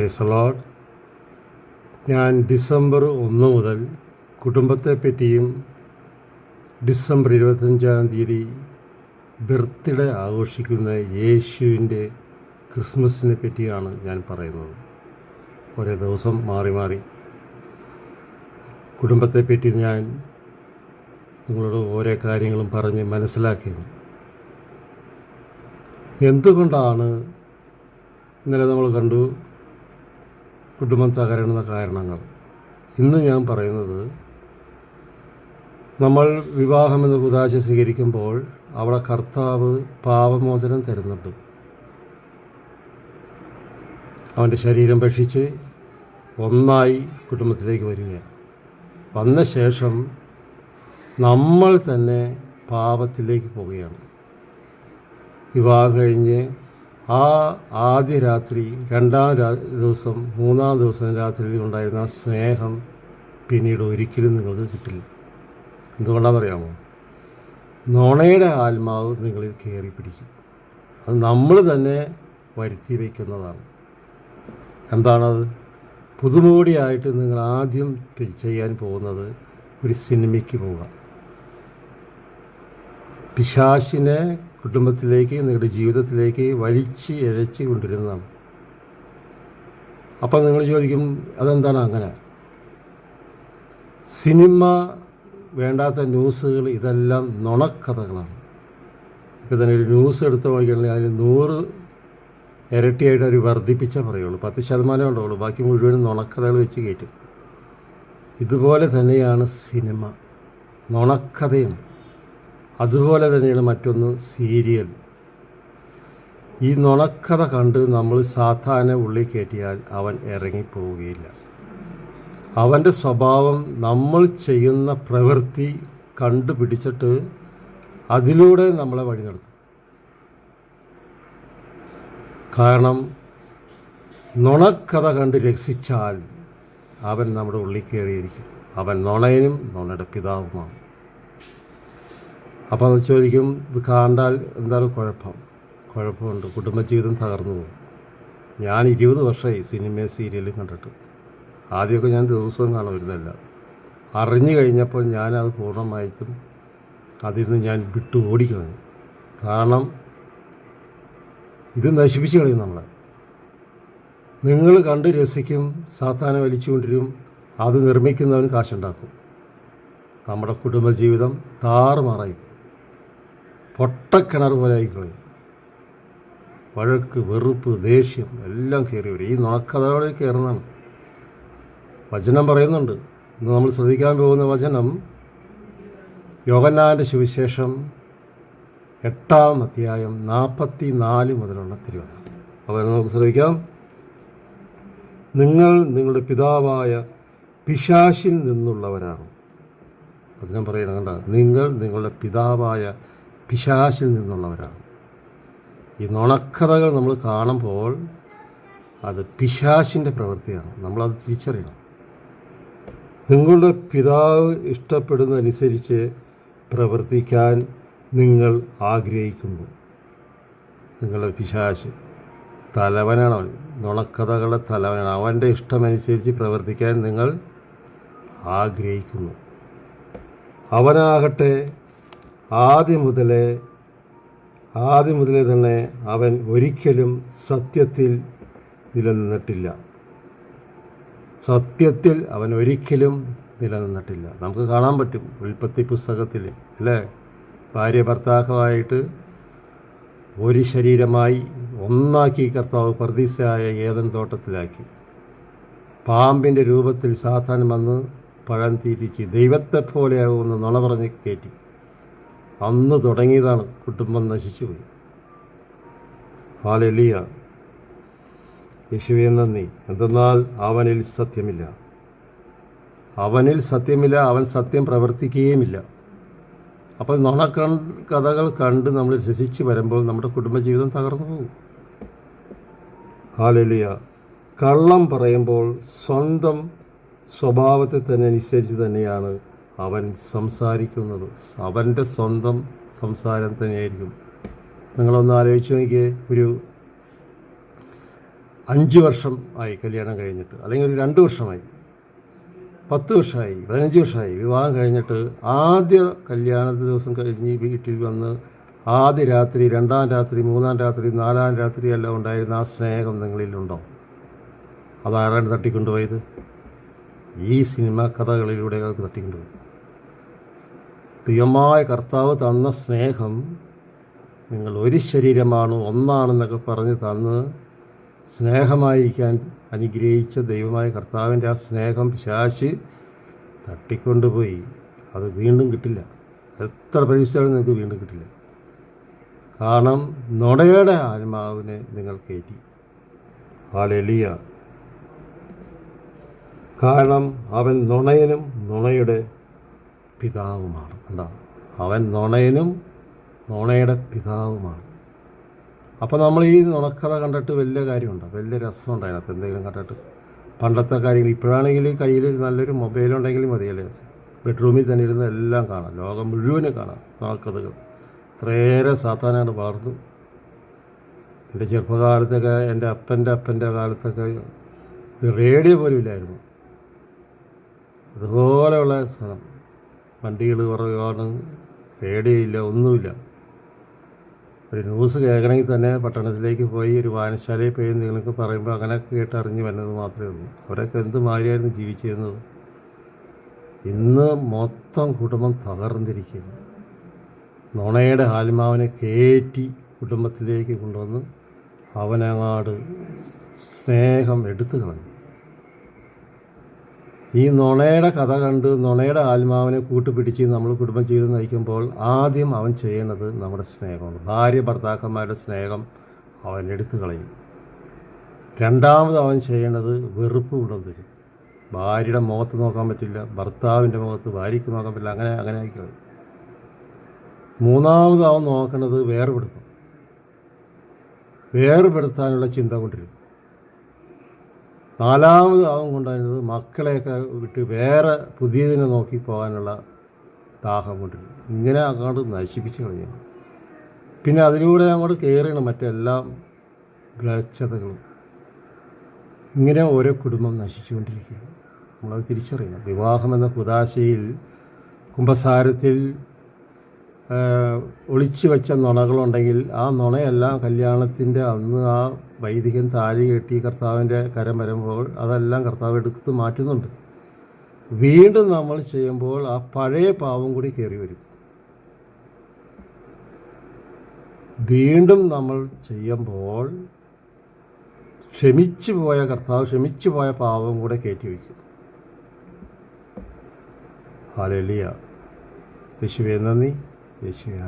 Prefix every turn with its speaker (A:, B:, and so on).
A: പ്രേസലോഡ് ഞാൻ ഡിസംബർ ഒന്ന് മുതൽ കുടുംബത്തെ പറ്റിയും ഡിസംബർ ഇരുപത്തഞ്ചാം തീയതി ബർത്ത്ഡേ ആഘോഷിക്കുന്ന യേശുവിന്റെ ക്രിസ്മസിനെ പറ്റിയാണ് ഞാൻ പറയുന്നത്. ഓരോ ദിവസം മാറി മാറി കുടുംബത്തെ പറ്റി ഞാൻ നിങ്ങളോട് ഓരോ കാര്യങ്ങളും പറഞ്ഞ് മനസ്സിലാക്കിയത് എന്തുകൊണ്ടാണ് ഇന്നലെ നമ്മൾ കണ്ടു കുടുംബം തകരുന്ന കാരണങ്ങൾ. ഇന്ന് ഞാൻ പറയുന്നത് നമ്മൾ വിവാഹമെന്ന് കുതാശ സ്വീകരിക്കുമ്പോൾ അവിടെ കർത്താവ് പാപമോചനം തരുന്നുണ്ട്. അവന്റെ ശരീരം ഭക്ഷിച്ച് ഒന്നായി കുടുംബത്തിലേക്ക് വരികയാണ്. വന്ന ശേഷം നമ്മൾ തന്നെ പാപത്തിലേക്ക് പോവുകയാണ് വിവാഹം കഴിഞ്ഞ് ആ ആദ്യ രാത്രി രണ്ടാം ദിവസം മൂന്നാം ദിവസം രാത്രിയിൽ ഉണ്ടായിരുന്ന സ്നേഹം പിന്നീട് ഒരിക്കലും നിങ്ങൾക്ക് കിട്ടില്ല. എന്തുകൊണ്ടാണെന്നറിയാമോ? നോണയുടെ ആത്മാവ് നിങ്ങളിൽ കയറി പിടിക്കും. അത് നമ്മൾ തന്നെ വരുത്തി വയ്ക്കുന്നതാണ്. എന്താണത്? പുതുമോടിയായിട്ട് നിങ്ങൾ ആദ്യം ചെയ്യാൻ പോകുന്നത് ഒരു സിനിമയ്ക്ക് പോവുക. പിശാശിനെ കുടുംബത്തിലേക്ക് നിങ്ങളുടെ ജീവിതത്തിലേക്ക് വലിച്ച് ഇഴച്ച് കൊണ്ടിരുന്നതാണ് അപ്പം നിങ്ങൾ ചോദിക്കും അതെന്താണ് അങ്ങനെ? സിനിമ വേണ്ടാത്ത ന്യൂസുകൾ ഇതെല്ലാം നുണക്കഥകളാണ്. ഇപ്പോൾ തന്നെ ഒരു ന്യൂസ് എടുത്ത് നോക്കിയാണെങ്കിൽ അതിൽ നൂറ് ഇരട്ടിയായിട്ട് അവർ വർദ്ധിപ്പിച്ചേ പറയുള്ളൂ. പത്ത് ശതമാനം ഉണ്ടാവുള്ളൂ ബാക്കി മുഴുവനും നുണക്കഥകൾ വെച്ച് കയറ്റും ഇതുപോലെ തന്നെയാണ് സിനിമ. നുണക്കഥയാണ് അതുപോലെ തന്നെയാണ് മറ്റൊന്ന് സീരിയൽ. ഈ നുണക്കഥ കണ്ട് നമ്മൾ സാധാരണ ഉള്ളിൽ കയറ്റിയാൽ അവൻ ഇറങ്ങിപ്പോവുകയില്ല. അവന്റെ സ്വഭാവം നമ്മൾ ചെയ്യുന്ന പ്രവൃത്തി കണ്ടുപിടിച്ചിട്ട് അതിലൂടെ നമ്മളെ വഴി നടത്തും. കാരണം നുണക്കഥ കണ്ട് രക്ഷിച്ചാൽ അവൻ നമ്മുടെ ഉള്ളിൽ കയറിയിരിക്കും. അവൻ നുണയനും നുണയുടെ പിതാവുമാണ്. അപ്പോൾ അത് ചോദിക്കും ഇത് കണ്ടാൽ എന്താണ് കുഴപ്പം? കുഴപ്പമുണ്ട്. കുടുംബജീവിതം തകർന്നു പോകും. ഞാൻ ഇരുപത് വർഷമായി സിനിമ സീരിയലും കണ്ടിട്ട്. ആദ്യമൊക്കെ ഞാൻ ദിവസവും കാണുമായിരുന്നില്ല അറിഞ്ഞു കഴിഞ്ഞപ്പോൾ ഞാനത് പൂർണമായിട്ടും അതിൽ നിന്ന് ഞാൻ വിട്ടു ഓടിക്കളഞ്ഞു. കാരണം ഇത് നശിപ്പിച്ചു കളയും നമ്മളെ. നിങ്ങൾ കണ്ട് രസിക്കും സാത്താനെ വലിച്ചുകൊണ്ടിരും അത് നിർമ്മിക്കുന്നവൻ കാശുണ്ടാക്കും. നമ്മുടെ കുടുംബജീവിതം താറുമാറായി. പൊട്ടക്കിണർ പോലെ ആയിക്കളി. വഴക്ക് വെറുപ്പ് ദേഷ്യം എല്ലാം കയറി വരും. ഈ നുണക്കഥകളിൽ കയറുന്നതാണ്. വചനം പറയുന്നുണ്ട്. ഇന്ന് നമ്മൾ ശ്രദ്ധിക്കാൻ പോകുന്ന വചനം യോഗന്നാന്റെ സുവിശേഷം എട്ടാം അധ്യായം നാൽപ്പത്തി നാല് മുതലുള്ള തിരുവചനം. അപ്പോൾ നമുക്ക് ശ്രദ്ധിക്കാം. നിങ്ങൾ നിങ്ങളുടെ പിതാവായ പിശാശിൽ നിന്നുള്ളവരാണ്. വചനം പറയണം കണ്ട? നിങ്ങൾ നിങ്ങളുടെ പിതാവായ പിശാശിൽ നിന്നുള്ളവരാണ് ഈ നുണക്കഥകൾ നമ്മൾ കാണുമ്പോൾ അത് പിശാശിന്റെ പ്രവൃത്തിയാണ്. നമ്മളത് തിരിച്ചറിയണം. നിങ്ങളുടെ പിതാവ് ഇഷ്ടപ്പെടുന്നതനുസരിച്ച് പ്രവർത്തിക്കാൻ നിങ്ങൾ ആഗ്രഹിക്കുന്നു. നിങ്ങളുടെ പിശാശ് തലവനാണ് അവൻ. നുണക്കഥകളുടെ തലവനാണ്. അവന്റെ ഇഷ്ടമനുസരിച്ച് പ്രവർത്തിക്കാൻ നിങ്ങൾ ആഗ്രഹിക്കുന്നു. അവനാകട്ടെ ആദ്യം മുതലേ ആദ്യം മുതലേ തന്നെ അവൻ ഒരിക്കലും സത്യത്തിൽ നിലനിന്നിട്ടില്ല. സത്യത്തിൽ അവൻ ഒരിക്കലും നിലനിന്നിട്ടില്ല. നമുക്ക് കാണാൻ പറ്റും ഉൽപ്പത്തി പുസ്തകത്തിൽ അല്ലേ? ഭാര്യ ഭർത്താക്കമായിട്ട് ഒരു ശരീരമായി ഒന്നാക്കി കർത്താവ് പ്രതീക്ഷയായ ഏതൻ തോട്ടത്തിലാക്കി. പാമ്പിന്റെ രൂപത്തിൽ സാധാരണ വന്ന് പഴം തിരിച്ച് ദൈവത്തെ പോലെയാകുമെന്ന് നുണ പറഞ്ഞ് കയറ്റി അന്ന് തുടങ്ങിയതാണ് കുടുംബം നശിച്ചുപോയി. ഹാലെലിയ. യേശുവെ നന്ദി. എന്തെന്നാൽ അവനിൽ സത്യമില്ല. അവനിൽ സത്യമില്ല അവൻ സത്യം പ്രവർത്തിക്കുകയുമില്ല. അപ്പോൾ നുണ കഥകൾ കണ്ട് നമ്മൾ രസിച്ച് വരുമ്പോൾ നമ്മുടെ കുടുംബജീവിതം തകർന്നു പോകും. ഹാലലിയ. കള്ളം പറയുമ്പോൾ സ്വന്തം സ്വഭാവത്തെ തന്നെ അനുസരിച്ച് തന്നെയാണ് അവൻ സംസാരിക്കുന്നത് അവന്റെ സ്വന്തം സംസാരം തന്നെയായിരിക്കും. നിങ്ങളൊന്ന് ആലോചിച്ച് നോക്കിയേ ഒരു അഞ്ച് വർഷം ആയി കല്യാണം കഴിഞ്ഞിട്ട് അല്ലെങ്കിൽ ഒരു രണ്ട് വർഷമായി പത്ത് വർഷമായി പതിനഞ്ച് വർഷമായി വിവാഹം കഴിഞ്ഞിട്ട് ആദ്യ കല്യാണ ദിവസം കഴിഞ്ഞ് വീട്ടിൽ വന്ന് ആദ്യ രാത്രി രണ്ടാം രാത്രി മൂന്നാം രാത്രി നാലാം രാത്രി എല്ലാം ഉണ്ടായിരുന്ന ആ സ്നേഹം നിങ്ങളിലുണ്ടോ അതാരാണ് തട്ടിക്കൊണ്ടുപോയത്? ഈ സിനിമ കഥകളിലൂടെ തട്ടിക്കൊണ്ടുപോയി. ദൈവമായ കർത്താവ് തന്ന സ്നേഹം നിങ്ങൾ ഒരു ശരീരമാണ് ഒന്നാണെന്നൊക്കെ പറഞ്ഞ് തന്ന് സ്നേഹമായിരിക്കാൻ അനുഗ്രഹിച്ച ദൈവമായ കർത്താവിന്റെ ആ സ്നേഹം ശാശി തട്ടിക്കൊണ്ടുപോയി. അത് വീണ്ടും കിട്ടില്ല. എത്ര പരീക്ഷകളും നിങ്ങൾക്ക് വീണ്ടും കിട്ടില്ല. കാരണം നുണയുടെ ആത്മാവിനെ നിങ്ങൾ കയറ്റി. ആലെലിയ കാരണം അവൻ നുണയനും നുണയുടെ പിതാവുമാണ്. കണ്ടോ അവൻ നുണയനും നുണയുടെ പിതാവുമാണ്. അപ്പോൾ നമ്മൾ ഈ നുണക്കഥ കണ്ടിട്ട് വലിയ കാര്യമുണ്ട്? വലിയ രസമുണ്ട് അതിനകത്ത്? എന്തെങ്കിലും കണ്ടിട്ട്? പണ്ടത്തെ കാര്യങ്ങൾ. ഇപ്പോഴാണെങ്കിൽ കയ്യിൽ നല്ലൊരു മൊബൈലുണ്ടെങ്കിൽ മതിയല്ലേ ബെഡ്റൂമിൽ തന്നെ ഇരുന്ന് എല്ലാം കാണാം. ലോകം മുഴുവനും കാണാം നുണക്കഥകൾ. ഇത്രയേറെ സാത്താനാണ് വളർന്നു. എന്റെ ചെറുപ്പകാലത്തൊക്കെ എന്റെ അപ്പന്റെ അപ്പന്റെ കാലത്തൊക്കെ റേഡിയോ പോലും ഇല്ലായിരുന്നു. അതുപോലെയുള്ള സ്ഥലം. വണ്ടികൾ കുറവാണ് റേഡിയോ ഇല്ല ഒന്നുമില്ല. ഒരു ന്യൂസ് കേൾക്കണമെങ്കിൽ തന്നെ പട്ടണത്തിലേക്ക് പോയി ഒരു വായനശാലയിൽ പോയി നിങ്ങൾക്ക് പറയുമ്പോൾ അങ്ങനെ കേട്ടറിഞ്ഞ് വരുന്നത് മാത്രമേ ഉള്ളൂ. അവരൊക്കെ എന്ത് മാതിരിയായിരുന്നു ജീവിച്ചിരുന്നത്? ഇന്ന് മൊത്തം കുടുംബം തകർന്നിരിക്കുന്നു. നുണയുടെ ആത്മാവിനെ കയറ്റി കുടുംബത്തിലേക്ക് കൊണ്ടുവന്ന് അവനങ്ങാട് സ്നേഹം എടുത്തു കളഞ്ഞു. ഈ നുണയുടെ കഥ കണ്ട് നുണയുടെ ആത്മാവിനെ കൂട്ടുപിടിച്ച് നമ്മൾ കുടുംബം കുടുംബജീവിതം നയിക്കുമ്പോൾ ആദ്യം അവൻ ചെയ്യേണ്ടത് നമ്മുടെ സ്നേഹമാണ്. ഭാര്യ ഭർത്താക്കന്മാരുടെ സ്നേഹം അവൻ എടുത്തു കളയും. രണ്ടാമത് അവൻ ചെയ്യേണ്ടത് വെറുപ്പ് കൊണ്ടുവരും ഭാര്യയുടെ മുഖത്ത് നോക്കാൻ പറ്റില്ല ഭർത്താവിന്റെ മുഖത്ത് ഭാര്യയ്ക്ക് നോക്കാൻ പറ്റില്ല അങ്ങനെ അങ്ങനെ ആയിക്കളയും മൂന്നാമത് അവൻ നോക്കേണ്ടത് വേർപെടുത്തും. വേർപെടുത്താനുള്ള ചിന്ത കൊണ്ടിരും നാലാമത് അവൻ കൊണ്ടുവരുന്നത് മക്കളെയൊക്കെ വിട്ട് വേറെ പുതിയതിനെ നോക്കി പോകാനുള്ള ദാഹം കൊണ്ടിരുന്നു ഇങ്ങനെ അങ്ങോട്ട് നശിപ്പിച്ച് കളഞ്ഞു പിന്നെ അതിലൂടെ അങ്ങോട്ട് കയറിയണം മറ്റെല്ലാം മ്ലേച്ഛതകളും ഇങ്ങനെ ഓരോ കുടുംബം നശിച്ചുകൊണ്ടിരിക്കുകയാണ്. നമ്മളത് തിരിച്ചറിയണം. വിവാഹം എന്ന കുതാശയിൽ കുംഭസാരത്തിൽ ഒളിച്ചു വെച്ച നുണകളുണ്ടെങ്കിൽ ആ നുണയെല്ലാം കല്യാണത്തിന്റെ അന്ന് ആ വൈദികൻ താഴെ കെട്ടി കർത്താവിന്റെ കരം വരുമ്പോൾ അതെല്ലാം കർത്താവ് എടുത്ത് മാറ്റുന്നുണ്ട്. വീണ്ടും നമ്മൾ ചെയ്യുമ്പോൾ ആ പഴയ പാവം കൂടി കയറി വരും. വീണ്ടും നമ്മൾ ചെയ്യുമ്പോൾ ക്ഷമിച്ചു പോയ കർത്താവ് ക്ഷമിച്ചു പോയ പാവം കൂടെ കയറ്റി വയ്ക്കും. ഹാലലിയ. യേശുവേ നന്ദി. യേശുവെ